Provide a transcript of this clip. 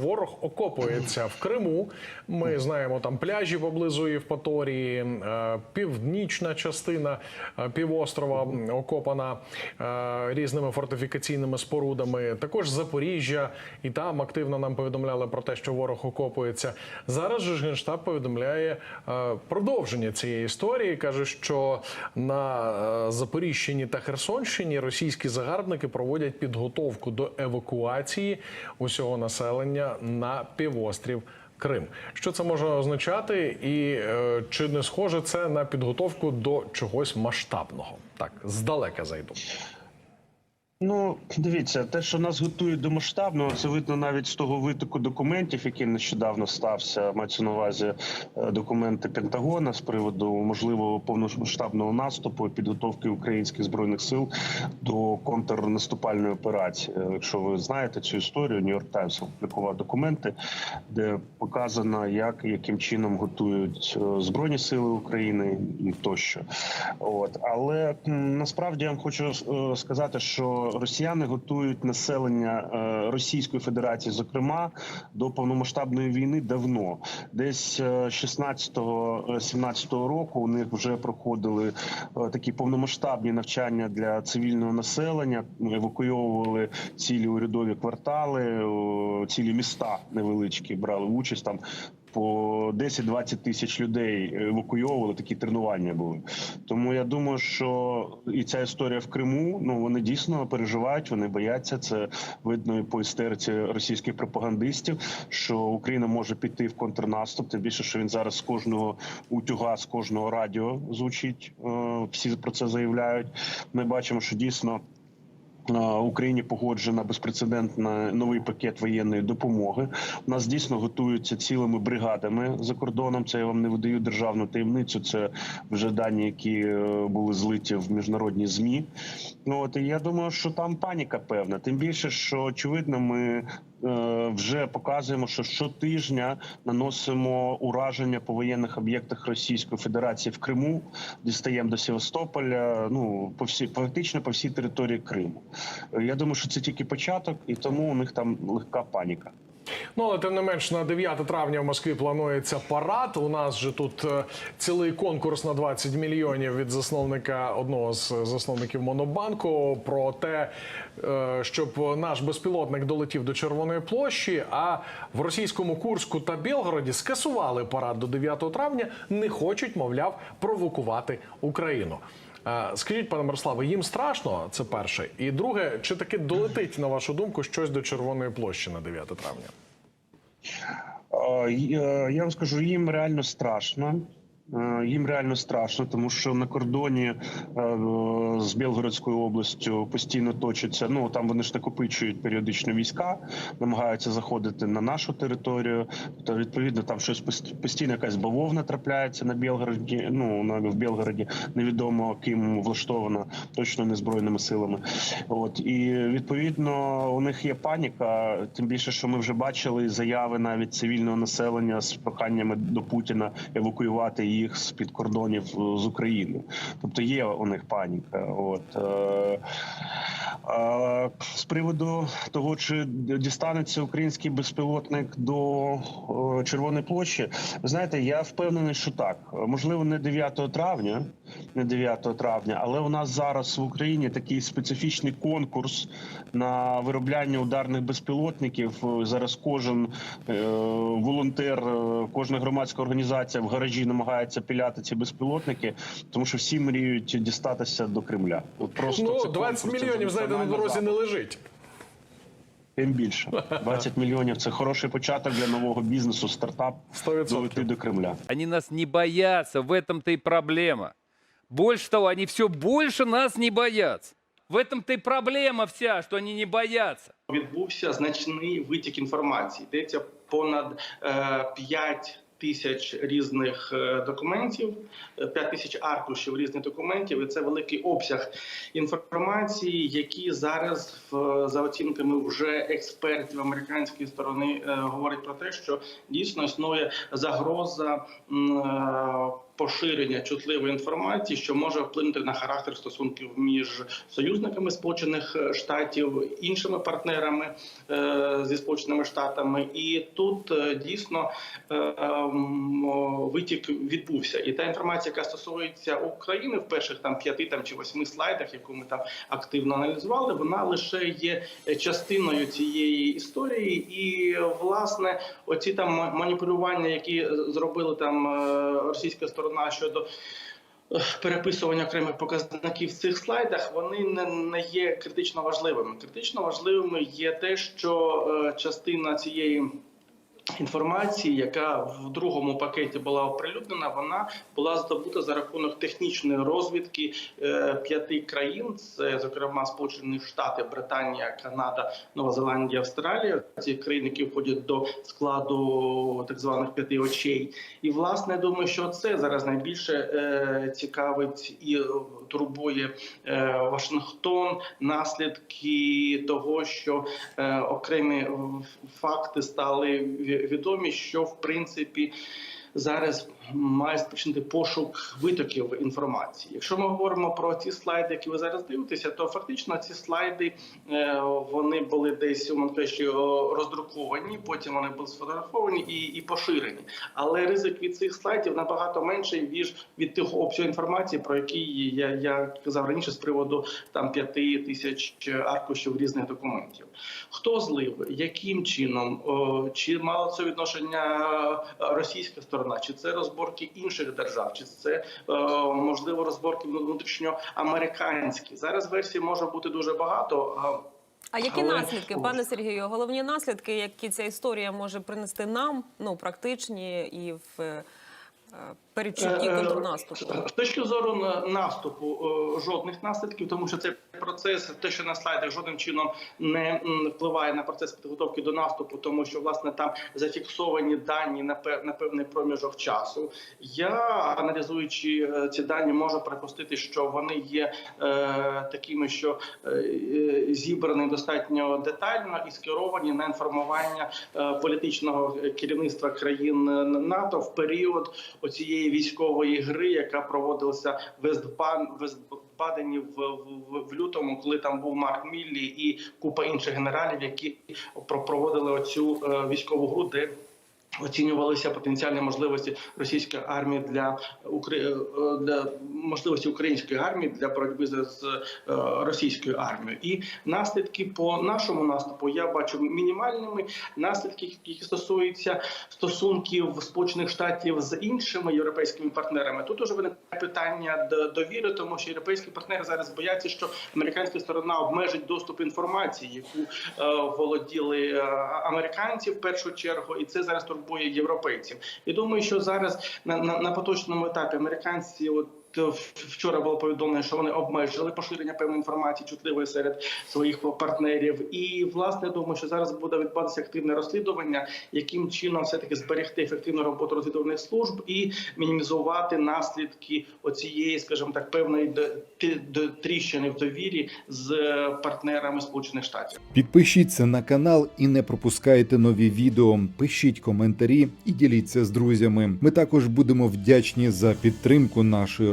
Ворог окопується в Криму. Ми знаємо там пляжі поблизу Євпаторії, е, північна частина е, півострова окопана е, різними фортифікаційними спорудами. Також Запоріжжя, і там активно нам повідомляли про те, що ворог окопується. Зараз же генштаб повідомляє продовження цієї історії. каже, що на Запоріжчині та Херсонщині російські загарбники проводять підготовку до евакуації усього населення на півострів Крим. Що це може означати, і е, чи не схоже це на підготовку до чогось масштабного? Так, здалека зайду. Ну, дивіться, те, що нас готують до масштабного, це видно навіть з того витоку документів, який нещодавно стався. Мається на увазі е, документи Пентагона з приводу можливого повномасштабного наступу і підготовки українських збройних сил до контрнаступальної операції. Якщо ви знаєте цю історію, Нью-Йорк Таймс опублікував документи, де показано, як яким чином готують е, збройні сили України і тощо. От але насправді я вам хочу е, сказати, що росіяни готують населення е, Російської Федерації, зокрема до повномасштабної війни давно. Десь е, 16-17 року у них вже проходили е, такі повномасштабні навчання для цивільного населення. Евакуйовували цілі урядові квартали, цілі міста невеличкі брали участь там. По 10-20 тисяч людей евакуйовували, такі тренування були. Тому я думаю, що і ця історія в Криму, ну вони дійсно переживають, вони бояться. Це видно і по істериці російських пропагандистів, що Україна може піти в контрнаступ. Тим більше, що він зараз з кожного утюга, з кожного радіо звучить. Е, Всі про це заявляють. Ми бачимо, що дійсно. Е, Україні погоджена безпрецедентна новий пакет воєнної допомоги. У нас дійсно готуються цілими бригадами за кордоном. Це я вам не видаю державну таємницю. Це вже дані, які е, були злиті в міжнародні змі. От і я думаю, що там паніка певна. Тим більше, що очевидно, ми вже показуємо, що щотижня наносимо ураження по воєнних об'єктах Російської Федерації в Криму, дістаємо до Севастополя. Ну по всій практично по всій території Криму. Е, Я думаю, що це тільки початок, і тому у них там легка паніка. Ну, але тим не менш, на 9 травня в Москві планується парад. У нас же тут е, цілий конкурс на 20 мільйонів від засновника одного з засновників Монобанку про те, е, щоб наш безпілотник долетів до Червоної площі. А в російському Курську та Білгороді скасували парад до 9 травня, не хочуть, мовляв, провокувати Україну. Е, Скажіть, пане Мирославе, їм страшно, це перше. І друге, чи таки долетить, на вашу думку, щось до Червоної площі на 9 травня? Е, е, Я вам скажу, їм реально страшно. Е, Їм реально страшно, тому що на кордоні е, з Білгородською областю постійно точаться. Ну там вони ж накопичують періодично війська, намагаються заходити на нашу територію. То відповідно там щось пост- постійно якась бавовна трапляється на Білгороді. Ну на в Білгороді невідомо ким влаштована, точно не збройними силами. От і відповідно у них є паніка. Тим більше, що ми вже бачили заяви навіть цивільного населення з проханнями до Путіна евакуювати їх з під кордонів е, з України. Тобто є у них паніка. От е, е, з приводу того, чи дістанеться український безпілотник до е, Червоної площі, ви знаєте, я впевнений, що так. Можливо, не 9 травня, 9 травня, але у нас зараз в Україні такий специфічний конкурс на виробляння ударних безпілотників. Зараз кожен е, волонтер, е, кожна громадська організація в гаражі намагається піляти ці безпілотники, тому що всі мріють дістатися до Кремля. От просто Ну, це 20 конкурс, мільйонів, знаєте, на дорозі не лежить. Тим більше 20 мільйонів це хороший початок для нового бізнесу, стартап 100%. долети до Кремля. Они нас не боятся, в этом-то и проблема. Больше того, они все больше нас не боятся. В этом-то и проблема вся, что они не боятся. відбувся значний витік інформації. Йдеться понад е, 5 тисяч різних документів, е, 5 тисяч аркушів різних документів, і це великий обсяг інформації, які зараз, в- за оцінками вже експертів американської сторони, е, говорять про те, що дійсно існує загроза е, поширення чутливої інформації, що може вплинути на характер стосунків між союзниками Сполучених Штатів, іншими партнерами е, зі Сполученими Штатами, і тут е, дійсно е, витік відбувся. І та інформація, яка стосується України в перших там п'яти там чи восьми слайдах, яку ми там активно аналізували, вона лише є частиною цієї історії, і власне оці там ма- маніпулювання, які зробили там е, російська сторона щодо. е, Переписування окремих показників в цих слайдах вони не, не є критично важливими. Критично важливими є те, що е, частина цієї інформації, яка в другому пакеті була оприлюднена, вона була здобута за рахунок технічної розвідки е, п'яти країн. Це зокрема Сполучені Штати, Британія, Канада, Нова Зеландія, Австралія. Ці країни, які входять до складу так званих п'яти очей. І власне думаю, що це зараз найбільше е, цікавить і турбує е, Вашингтон. Наслідки того, що е, окремі е, факти стали відомі, що в принципі. Зараз має спочинити пошук витоків інформації. Якщо ми говоримо про ті слайди, які ви зараз дивитеся, то фактично ці слайди е, вони були десь кажучи, о, роздруковані, потім вони були сфотографовані і, і поширені. Але ризик від цих слайдів набагато менший ніж від тих обсягів інформації, про які я, я казав раніше з приводу там п'яти тисяч аркушів різних документів. Хто злив, яким чином, чи мало це відношення російська сторона, чи це розборки інших держав, чи це е, можливо розборки внутрішньоамериканські. Зараз версій може бути дуже багато. а А які Але- наслідки, пане Сергію? Головні наслідки, які ця історія може принести нам, ну практичні і в передчутті Е, контрнаступу? З точки зору наступу е, жодних наслідків, тому що цей процес, те, що на слайдах жодним чином не впливає на процес підготовки до наступу, тому що власне там зафіксовані дані на пев- певний проміжок часу. Я аналізуючи е, ці дані, можу припустити, що вони є е, такими, що е, зібрані достатньо детально і скеровані на інформування е, політичного керівництва країн НАТО в період оцієї військової гри, яка проводилася в Вестбадені в, в, в лютому, коли там був Марк Міллі і купа інших генералів, які про- проводили оцю е, військову гру, де Оцінювалися потенціальні можливості російської армії для е, для можливості української армії для боротьби з, е, російською армією. І наслідки по нашому наступу я бачу мінімальними. Наслідки, які стосуються стосунків Сполучених Штатів з іншими європейськими партнерами, тут уже виникає питання довіри, тому що європейські партнери зараз бояться, що американська сторона обмежить доступ інформації, яку е, володіли американці в першу чергу, і це зараз турбує європейців. І думаю, що зараз на, на, на поточному етапі американці, от вчора було повідомлено, що вони обмежили поширення певної інформації чутливої серед своїх партнерів. І власне я думаю, що зараз буде відбуватися активне розслідування, яким чином все таки зберегти ефективну роботу розвідувальних служб і мінімізувати наслідки оцієї, скажімо так, певної тріщини в довірі з е, партнерами Сполучених Штатів. Підпишіться на канал і не пропускайте нові відео. Пишіть коментарі і діліться з друзями. Ми також будемо вдячні за підтримку нашої